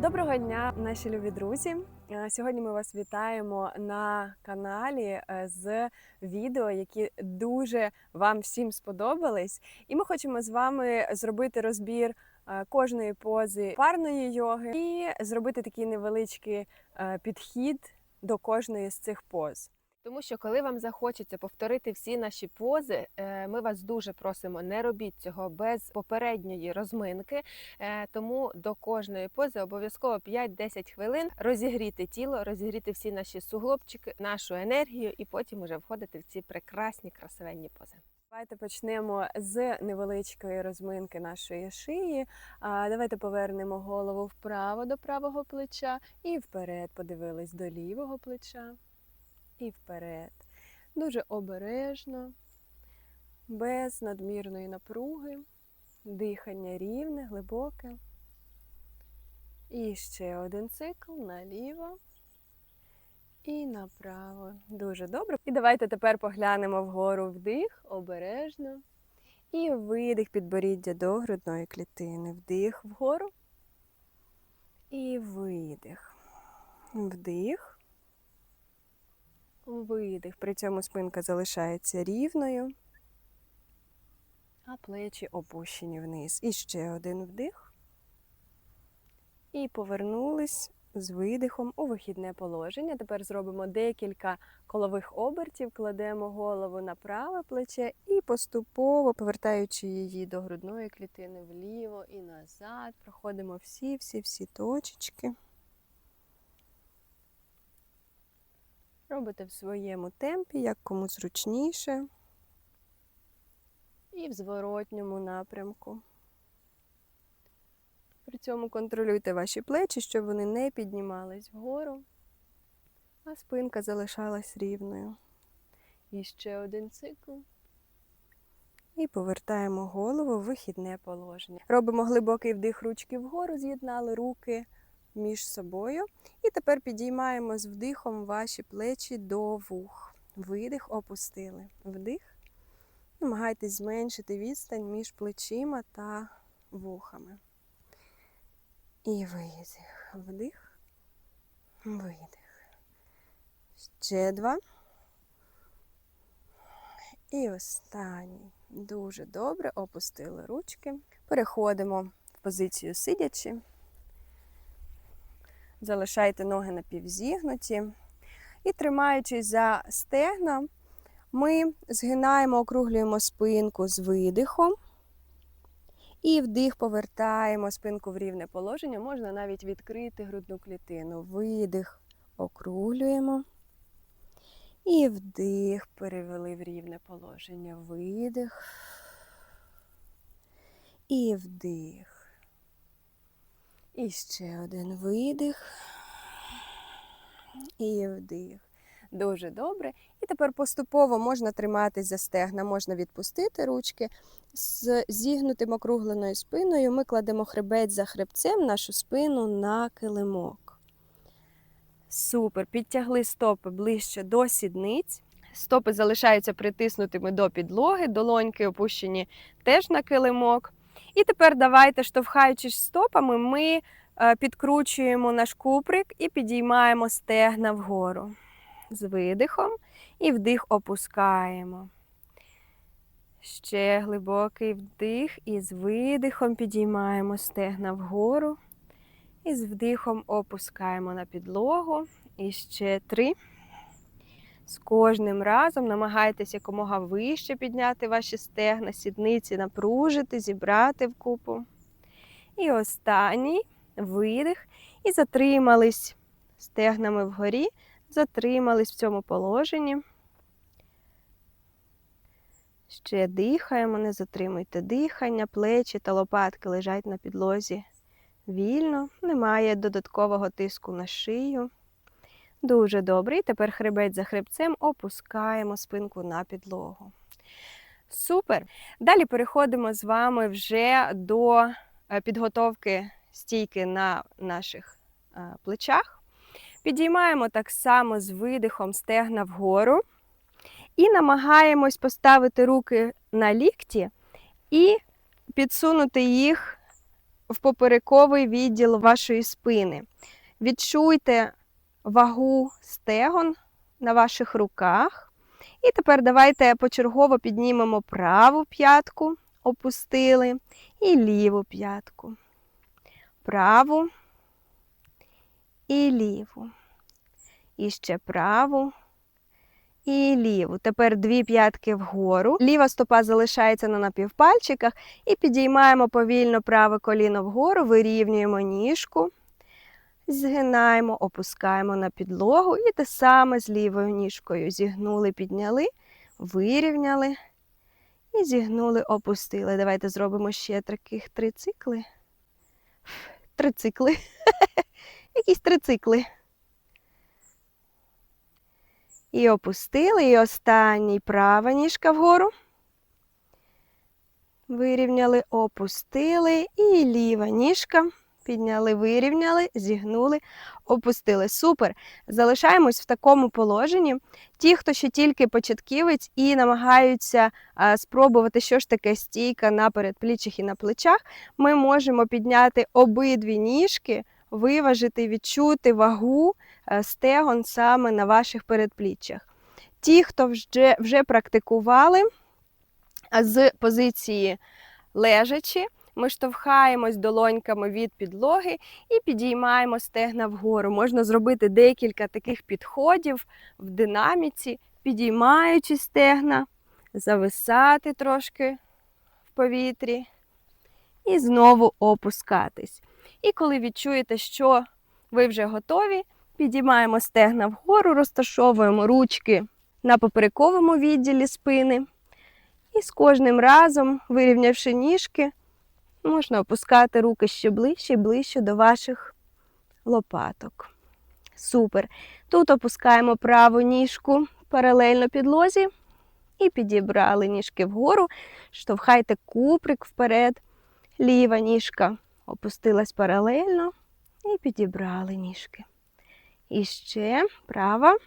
Доброго дня, наші любі друзі. Е, Сьогодні ми вас вітаємо на каналі е, з відео, які дуже вам всім сподобались. І ми хочемо з вами зробити розбір е, кожної пози парної йоги і зробити такий невеличкий підхід до кожної з цих поз. Тому що коли вам захочеться повторити всі наші пози, е, ми вас дуже просимо, не робіть цього без попередньої розминки. Е, Тому до кожної пози обов'язково 5-10 хвилин розігріти тіло, розігріти всі наші суглобчики, нашу енергію, і потім уже входити в ці прекрасні красивенні пози. Давайте почнемо з невеличкої розминки нашої шиї. Давайте повернемо голову вправо до правого плеча і вперед подивились до лівого плеча і вперед. Дуже обережно, без надмірної напруги, дихання рівне, глибоке. І ще один цикл наліво і направо. Дуже добре. І давайте тепер поглянемо вгору вдих, обережно. І видих підборіддя до грудної клітини. Вдих вгору. І видих. Вдих. Видих. При цьому спинка залишається рівною, а плечі опущені вниз. І ще один вдих. І повернулись з видихом у вихідне положення. Тепер зробимо декілька колових обертів, кладемо голову на праве плече і поступово, повертаючи її до грудної клітини вліво і назад, проходимо всі-всі-всі точечки. Робите в своєму темпі, як кому зручніше. І в зворотньому напрямку. При цьому контролюйте ваші плечі, щоб вони не піднімались вгору, а спинка залишалась рівною. І ще один цикл. І повертаємо голову в вихідне положення. Робимо глибокий вдих ручки вгору, з'єднали руки між собою. І тепер підіймаємо з вдихом ваші плечі до вух. Видих, опустили. Вдих. Намагайтесь зменшити відстань між плечима та вухами. І видих. Вдих. Видих. Ще два. І останній. Дуже добре. Опустили ручки. Переходимо в позицію сидячи. Залишайте ноги напівзігнуті. І тримаючись за стегна, ми згинаємо, округлюємо спинку з видихом. І вдих повертаємо спинку в рівне положення. Можна навіть відкрити грудну клітину. Видих, округлюємо. І вдих, перевели в рівне положення. Видих. І вдих. І ще один видих. І вдих. Дуже добре. І тепер поступово можна триматись за стегна, можна відпустити ручки. З зігнутим округленою спиною ми кладемо хребець за хребцем, нашу спину на килимок. Супер. Підтягли стопи ближче до сідниць. Стопи залишаються притиснутими до підлоги, долоньки опущені теж на килимок. І тепер давайте, штовхаючись стопами, ми е, підкручуємо наш куприк і підіймаємо стегна вгору. З видихом і вдих опускаємо. Ще глибокий вдих і з видихом підіймаємо стегна вгору. І з вдихом опускаємо на підлогу. І ще три. З кожним разом намагайтеся якомога вище підняти ваші стегна, сідниці, напружити, зібрати вкупу. І останній видих. І затримались стегнами вгорі, затримались в цьому положенні. Ще дихаємо, не затримуйте дихання, плечі та лопатки лежать на підлозі вільно, немає додаткового тиску на шию. Дуже добре. І тепер хребець за хребцем опускаємо спинку на підлогу. Супер! Далі переходимо з вами вже до е, підготовки стійки на наших е, плечах. Підіймаємо так само з видихом стегна вгору і намагаємось поставити руки на лікті і підсунути їх в поперековий відділ вашої спини. Відчуйте вагу стегон на ваших руках. І тепер давайте почергово піднімемо праву п'ятку, опустили, і ліву п'ятку. Праву і ліву. І ще праву і ліву. Тепер дві п'ятки вгору. Ліва стопа залишається на напівпальчиках і підіймаємо повільно праве коліно вгору, вирівнюємо ніжку, згинаємо, опускаємо на підлогу і те саме з лівою ніжкою. Зігнули, підняли, вирівняли і зігнули, опустили. Давайте зробимо ще таких три цикли. Три цикли. Якісь три цикли. І опустили. І останній права ніжка вгору. Вирівняли, опустили. І ліва ніжка. Підняли, вирівняли, зігнули, опустили. Супер. Залишаємось в такому положенні. Ті, хто ще тільки початківець і намагаються спробувати, що ж таке стійка на передпліччях і на плечах, ми можемо підняти обидві ніжки, виважити, відчути вагу е, стегон саме на ваших передпліччях. Ті, хто вже, вже практикували з позиції лежачі, ми штовхаємось долоньками від підлоги і підіймаємо стегна вгору. Можна зробити декілька таких підходів в динаміці, підіймаючи стегна, зависати трошки в повітрі і знову опускатись. І коли відчуєте, що ви вже готові, підіймаємо стегна вгору, розташовуємо ручки на поперековому відділі спини. І з кожним разом, вирівнявши ніжки, можна опускати руки ще ближче і ближче до ваших лопаток. Супер. Тут опускаємо праву ніжку паралельно підлозі і підібрали ніжки вгору, штовхайте куприк вперед, ліва ніжка опустилась паралельно і підібрали ніжки. І ще права,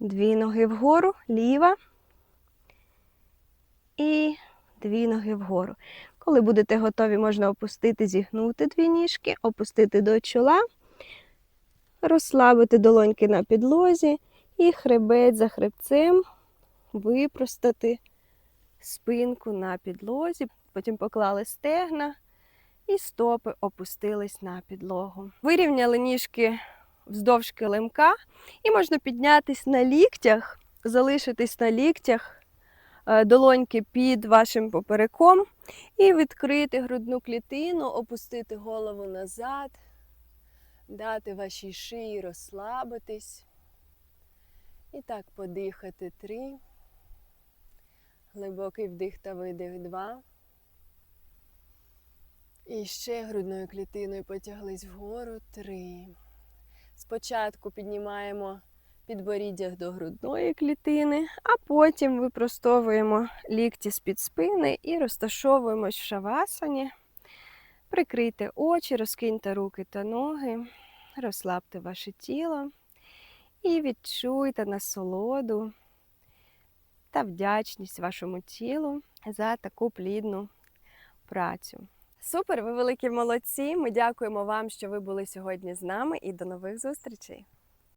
дві ноги вгору, ліва і дві ноги вгору. Коли будете готові, можна опустити, зігнути дві ніжки, опустити до чола, розслабити долоньки на підлозі і хребець за хребцем випростати спинку на підлозі. Потім поклали стегна і стопи опустились на підлогу. Вирівняли ніжки вздовж килимка і можна піднятись на ліктях, залишитись на ліктях. Е, долоньки під вашим попереком і відкрити грудну клітину, опустити голову назад, дати вашій шиї розслабитись. І так подихати три. Глибокий вдих та видих два. І ще грудною клітиною потяглись вгору три. Спочатку піднімаємо підборіддя до грудної клітини, а потім випростовуємо лікті з-під спини і розташовуємось в шавасані. Прикрийте очі, розкиньте руки та ноги, розслабте ваше тіло і відчуйте насолоду та вдячність вашому тілу за таку плідну працю. Супер, ви великі молодці! Ми дякуємо вам, що ви були сьогодні з нами, і до нових зустрічей!